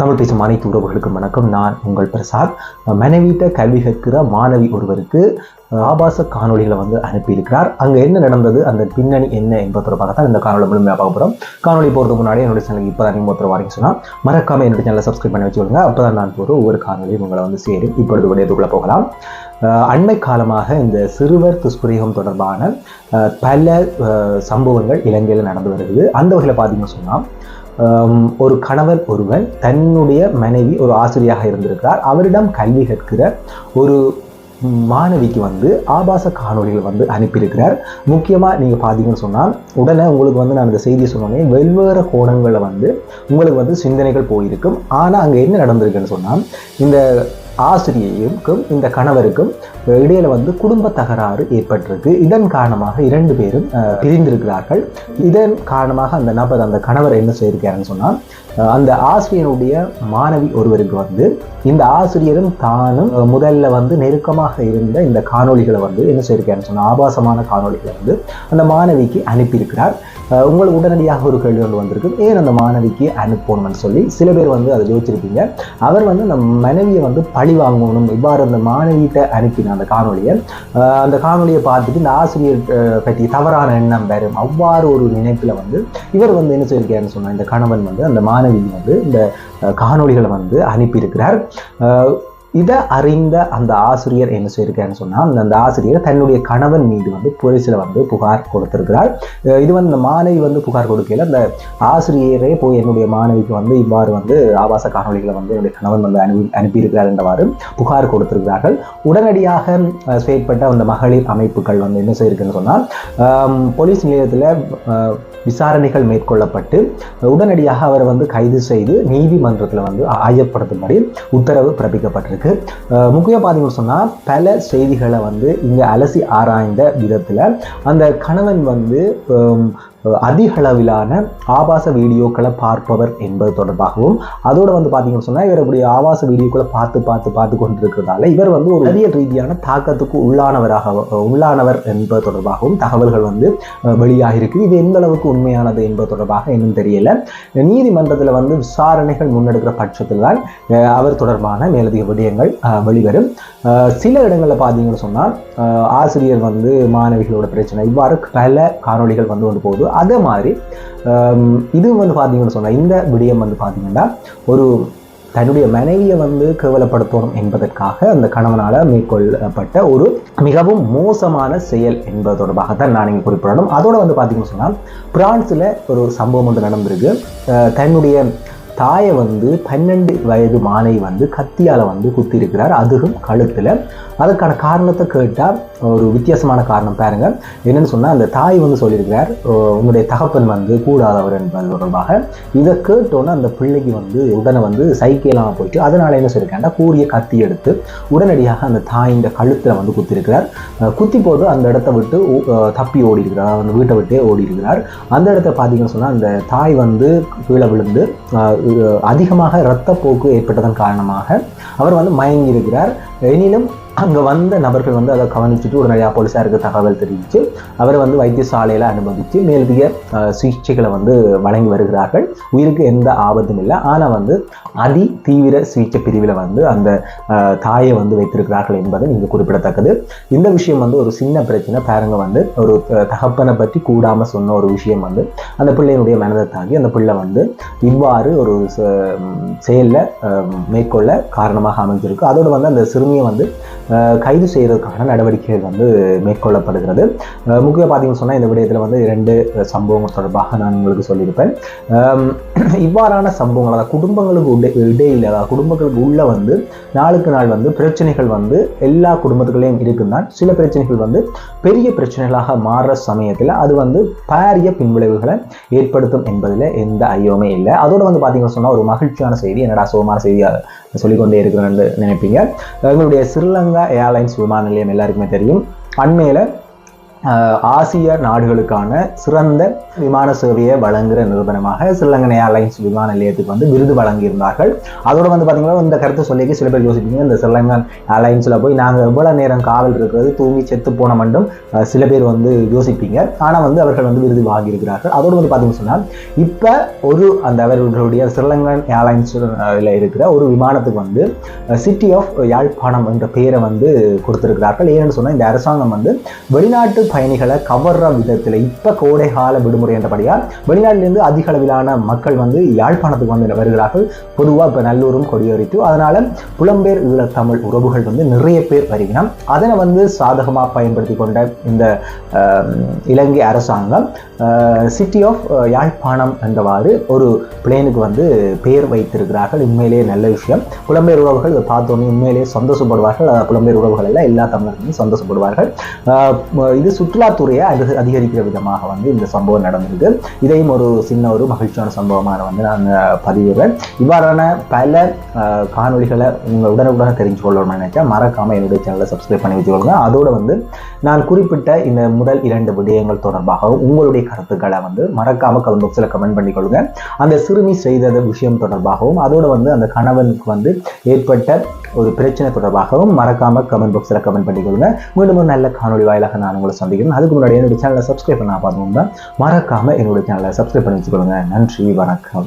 தமிழ் பேசும் அனைத்து உறவுகளுக்கும் வணக்கம். நான் உங்கள் பிரசாத் மனைவிட்ட கல்வி கற்கிற மாணவி ஒருவருக்கு ஆபாச காணொளிகளை வந்து அனுப்பியிருக்கிறார். அங்கே என்ன நடந்தது? அந்த பின்னணி என்ன என்பது தொடர்பாக தான் இந்த காணொலி முழுமையாக பார்க்க போகிறோம் காணொலி போகிறதுக்கு முன்னாடி என்னுடைய சேனலுக்கு இப்போ தான் நீங்கள் ஒருத்தர் வரீங்க சொன்னால் மறக்காமல் என்னுடைய சேனலை சப்ஸ்கிரைப் பண்ணி வச்சுக்கோங்க. அப்போ தான் நான் போகிற ஒவ்வொரு காணொலியும் உங்களை வந்து சேரும். இப்பொழுது விடயத்துக்குள்ளே போகலாம். அண்மை காலமாக இந்த சிறுவர் துஷ்பிரயோகம் தொடர்பான பல சம்பவங்கள் இலங்கையில் நடந்து வருகிறது. அந்த வகையில் பார்த்தீங்கன்னு சொன்னால் ஒரு கணவர் ஒருவன் தன்னுடைய மனைவி ஒரு ஆசிரியராக இருந்திருக்கிறார். அவரிடம் கல்வி கற்கிற ஒரு மாணவிக்கு வந்து ஆபாச காணொலிகள் வந்து அனுப்பியிருக்கிறார். முக்கியமாக நீங்கள் பார்த்தீங்கன்னு சொன்னால் உடனே உங்களுக்கு வந்து நான் இந்த செய்தியை சொன்னோன்னே வெவ்வேறு கோணங்களில் வந்து உங்களுக்கு வந்து சிந்தனைகள் போயிருக்கும். ஆனால் அங்கே என்ன நடந்திருக்குன்னு சொன்னால் இந்த ஆசிரியைக்கும் இந்த கணவருக்கும் இடையில வந்து குடும்ப தகராறு ஏற்பட்டிருக்கு. இதன் காரணமாக இரண்டு பேரும் பிரிந்திருக்கிறார்கள். இதன் காரணமாக அந்த நபர் அந்த கணவர் என்ன செய்திருக்காருன்னு சொன்னால் அந்த ஆசிரியனுடைய மாணவி ஒருவருக்கு வந்து இந்த ஆசிரியரும் தானும் முதல்ல வந்து நெருக்கமாக இருந்த இந்த காணொளிகளை வந்து என்ன செய்திருக்காருன்னு சொன்னால் ஆபாசமான காணொளிகளை வந்து அந்த மாணவிக்கு அனுப்பியிருக்கிறார். உங்களுக்கு உடனடியாக ஒரு கேள்வி ஒன்று வந்திருக்கு ஏன் அந்த மாணவிக்கு அனுப்பணும்னு சொல்லி சில பேர் வந்து அதை யோசிச்சிருப்பீங்க. அவர் வந்து அந்த மனைவியை வந்து பழி வாங்கணும். இவ்வாறு அந்த மாணவியிட்ட அனுப்பின அந்த காணொளியை அந்த காணொளியை பார்த்துட்டு இந்த ஆசிரியர் பற்றி தவறான எண்ணம் வரும். அவ்வாறு ஒரு நினைப்பில் வந்து இவர் வந்து என்ன செய்யிருக்காருன்னு சொன்னால் இந்த கணவன் வந்து அந்த மாணவி வந்து இந்த காணொலிகளை காணொளிகளை வந்து அனுப்பியிருக்கிறார். இதை அறிந்த அந்த ஆசிரியர் என்ன செய்யிருக்காருன்னு சொன்னால் அந்த அந்த ஆசிரியர் தன்னுடைய கணவன் மீது வந்து போலீஸில் வந்து புகார் கொடுத்திருக்கிறார். இது வந்து இந்த மாணவி வந்து புகார் கொடுக்கல அந்த ஆசிரியரே போய் என்னுடைய மாணவிக்கு வந்து இவ்வாறு வந்து ஆபாச காணொளிகளை வந்து என்னுடைய கணவன் வந்து அனுப்பி அனுப்பியிருக்கிறார் என்றவாறு புகார் கொடுத்திருக்கிறார்கள். உடனடியாக செயற்பட்ட அந்த மகளிர் அமைப்புகள் வந்து என்ன செய்யிருக்குன்னு சொன்னால் போலீஸ் நிலையத்தில் விசாரணைகள் மேற்கொள்ளப்பட்டு உடனடியாக அவரை வந்து கைது செய்து நீதிமன்றத்தில் வந்து ஆயப்படுத்தும்படி உத்தரவு பிறப்பிக்கப்பட்டிருக்கு. இருக்கு. முக்கியம் பார்த்தீங்கன்னு சொன்னால் பல செய்திகளை வந்து இங்கே அலசி ஆராய்ந்த விதத்தில் அந்த கணவன் வந்து அதிகளவிலான ஆபாச வீடியோக்களை பார்ப்பவர் என்பது தொடர்பாகவும் அதோடு வந்து பார்த்தீங்கன்னு சொன்னால் இவர் இப்படி ஆபாச வீடியோக்களை பார்த்து பார்த்து பார்த்து கொண்டிருக்கிறதால இவர் வந்து ஒரு அறிவியல் ரீதியான தாக்கத்துக்கு உள்ளானவராக உள்ளானவர் என்பது தொடர்பாகவும் தகவல்கள் வந்து அஹ், வெளியாகிருக்கு இது எந்த அளவுக்கு உண்மையானது என்பது தொடர்பாக இன்னும் தெரியல. நீதிமன்றத்தில் வந்து விசாரணைகள் முன்னெடுக்கிற பட்சத்தில் தான் அவர் தொடர்பான மேலதிக விடயங்கள் வெளிவரும். சில இடங்களில் பார்த்தீங்கன்னு சொன்னால் ஆசிரியர் வந்து மாணவிகளோட பிரச்சனை இவ்வாறு பல காணொளிகள் வந்து கொண்டு போகுது. அதே மாதிரி இது வந்து பார்த்தீங்கன்னு சொன்னால் இந்த விடயம் வந்து பார்த்தீங்கன்னா ஒரு தன்னுடைய மனைவியை வந்து கேவலப்படுத்தணும் என்பதற்காக அந்த கணவனால் மேற்கொள்ளப்பட்ட ஒரு மிகவும் மோசமான செயல் என்பது தொடர்பாகத்தான் நான் இங்கே குறிப்பிடணும். அதோட வந்து பார்த்தீங்கன்னு சொன்னால் பிரான்ஸில் ஒரு சம்பவம் ஒன்று நடந்திருக்கு. தன்னுடைய தாயை வந்து பன்னெண்டு வயது மானை வந்து கத்தியால் வந்து குத்தியிருக்கிறார். அதுவும் கழுத்தில். அதற்கான காரணத்தை கேட்டால் ஒரு வித்தியாசமான காரணம் பாருங்கள் என்னென்னு சொன்னால் அந்த தாய் வந்து சொல்லியிருக்கிறார் உங்களுடைய தகப்பன் வந்து கூடாதவர் என்பது தொடர்பாக. இதை கேட்டோன்னே அந்த பிள்ளைக்கு வந்து உடனே வந்து சைக்கிளாக போயிட்டு அதனால என்ன சொல்லியிருக்காண்டா கூறிய கத்தி எடுத்து உடனடியாக அந்த தாயின் கழுத்தில் வந்து குத்திருக்கிறார் குத்தி போட்டு அந்த இடத்த விட்டு தப்பி ஓடி இருக்கிறார் அந்த வீட்டை விட்டே ஓடி இருக்கிறார் அந்த இடத்த பார்த்தீங்கன்னு சொன்னால் அந்த தாய் வந்து கீழே விழுந்து அதிகமாக இரத்தப்போக்கு ஏற்பட்டதன் காரணமாக அவர் வந்து மயங்கி இருக்கிறார் எனினும் அங்கே வந்த நபர்கள் வந்து அதை கவனிச்சுட்டு உடனடியாக போலீஸாருக்கு தகவல் தெரிவித்து அவரை வந்து வைத்தியசாலையில் அனுமதித்து மேலதிக சிகிச்சைகளை வந்து வழங்கி வருகிறார்கள். உயிருக்கு எந்த ஆபத்தும் இல்லை. ஆனால் வந்து அதி தீவிர சிகிச்சை பிரிவில் வந்து அந்த தாயை வந்து வைத்திருக்கிறார்கள் என்பது இங்கே குறிப்பிடத்தக்கது. இந்த விஷயம் வந்து ஒரு சின்ன பிரச்சனை. பாருங்க வந்து ஒரு தகப்பனை பற்றி கூடாமல் சொன்ன ஒரு விஷயம் வந்து அந்த பிள்ளையினுடைய மனதை தாக்கி அந்த பிள்ளை வந்து இவ்வாறு ஒரு செயலில் மேற்கொள்ள காரணமாக அமைஞ்சிருக்கு. அதோடு வந்து அந்த சிறுமியை வந்து கைது செய்கிறதுக்கான நடவடிக்கைகள் வந்து மேற்கொள்ளப்படுகிறது. முக்கிய பார்த்தீங்கன்னு சொன்னால் இந்த விடயத்தில் வந்து இரண்டு சம்பவங்கள் தொடர்பாக நான் உங்களுக்கு சொல்லியிருப்பேன். இவ்வாறான சம்பவங்கள் அதாவது குடும்பங்களுக்கு உடை இடையில் அதாவது குடும்பங்களுக்கு உள்ள வந்து நாளுக்கு நாள் வந்து பிரச்சனைகள் வந்து எல்லா குடும்பத்துக்குள்ளேயும் இருக்குந்தான் சில பிரச்சனைகள் வந்து பெரிய பிரச்சனைகளாக மாறுற சமயத்தில் அது வந்து பாரிய பின்விளைவுகளை ஏற்படுத்தும் என்பதில் எந்த ஐயமே இல்லை. அதோடு வந்து பார்த்தீங்கன்னு சொன்னால் ஒரு மகிழ்ச்சியான செய்தி என்னடா சுகமான செய்தியாக சொல்லிக்கொண்டே இருக்கிறேன்னு நினைப்பீங்க. எங்களுடைய ஸ்ரீலங்கா ஏர்லைன்ஸ் விமான நிலையம் எல்லாருக்குமே தெரியும். அண்மையில் ஆசிய நாடுகளுக்கான சிறந்த விமான சேவையை வழங்குகிற நிறுவனமாக ஸ்ரீலங்கன் ஏர்லைன்ஸ் விமான நிலையத்துக்கு வந்து விருது வழங்கியிருந்தார்கள். அதோட வந்து பார்த்தீங்கன்னா இந்த கருத்தை சொல்லிக்கு சில பேர் யோசிப்பீங்க இந்த ஸ்ரீலங்கன் ஏர்லைன்ஸில் போய் நாங்கள் எவ்வளோ நேரம் காவல் இருக்கிறது தூங்கி செத்து போன மட்டும் சில பேர் வந்து யோசிப்பீங்க. ஆனால் வந்து அவர்கள் வந்து விருது வாங்கியிருக்கிறார்கள். அதோடு வந்து பார்த்தீங்கன்னு சொன்னால் இப்போ ஒரு அந்த அவர்களுடைய ஸ்ரீலங்கன் ஏர்லைன்ஸில் இருக்கிற ஒரு விமானத்துக்கு வந்து சிட்டி ஆஃப் யாழ்ப்பாணம் என்ற பெயரை வந்து கொடுத்துருக்கிறார்கள். ஏன்னு சொன்னால் இந்த அரசாங்கம் வந்து வெளிநாட்டு பயணிகளை கவர்ற விதத்தில் இப்போ கோடை கால விடுமுறை என்றபடியால் வெளிநாட்டிலிருந்து அதிக அளவிலான மக்கள் வந்து யாழ்ப்பாணத்துக்கு வந்து வருகிறார்கள். பொதுவாக இப்போ நல்லூரும் கொடியேறிட்டு அதனால் புலம்பெயர் ஈழத்தமிழ் உறவுகள் வந்து நிறைய பேர் வருகினோம் அதனை வந்து சாதகமாக பயன்படுத்தி கொண்ட இந்த இலங்கை அரசாங்கம் சிட்டி ஆஃப் யாழ்ப்பாணம் என்றவாறு ஒரு பிளேனுக்கு வந்து பெயர் வைத்திருக்கிறார்கள். உண்மையிலேயே நல்ல விஷயம். புலம்பெயர் உறவுகள் இதை பார்த்தோன்னே உண்மையிலேயே சந்தோஷப்படுவார்கள். புலம்பெயர் உறவுகள் எல்லாம் எல்லா தமிழர்களும் சந்தோஷப்படுவார்கள். இது சுற்றுலாத்துறையை அதிக அதிகரிக்கிற விதமாக வந்து இந்த சம்பவம் நடந்திருக்கு. இதையும் ஒரு சின்ன ஒரு மகிழ்ச்சியான சம்பவமாக வந்து நான் பதிவிடுறேன். இவ்வாறான பல காணொலிகளை காணொளிகளை உங்கள் உடனுக்குடன் தெரிஞ்சு கொள்ளணும்னு நினைச்சா மறக்காமல் என்னுடைய சேனலை சப்ஸ்கிரைப் பண்ணி வச்சுக்கொள்ளுங்க. அதோடு வந்து நான் குறிப்பிட்ட இந்த முதல் இரண்டு விடயங்கள் தொடர்பாகவும் உங்களுடைய கருத்துக்களை வந்து மறக்காமல் கமெண்ட் பாக்ஸில் கமெண்ட் பண்ணிக்கொள்ளுங்க அந்த சிறுமி செய்தது விஷயம் தொடர்பாகவும் அதோடு வந்து அந்த கணவனுக்கு வந்து ஏற்பட்ட ஒரு பிரச்சனை தொடர்பாகவும் மறக்காம கமெண்ட் பாக்ஸில் கமெண்ட் பண்ணிக்கொள்ளுங்க மீண்டும் ஒரு நல்ல காணொலி வாயிலாக நான் உங்களை சந்திக்கிறேன். அதுக்கு முன்னாடி என்னுடைய சேனலை சப்ஸ்கிரைப் பண்ண பார்த்தோம்னா மறக்காம என்னுடைய சேனலை சப்ஸ்கிரைப் பண்ணி வச்சுக்கொள்ளுங்க நன்றி வணக்கம்.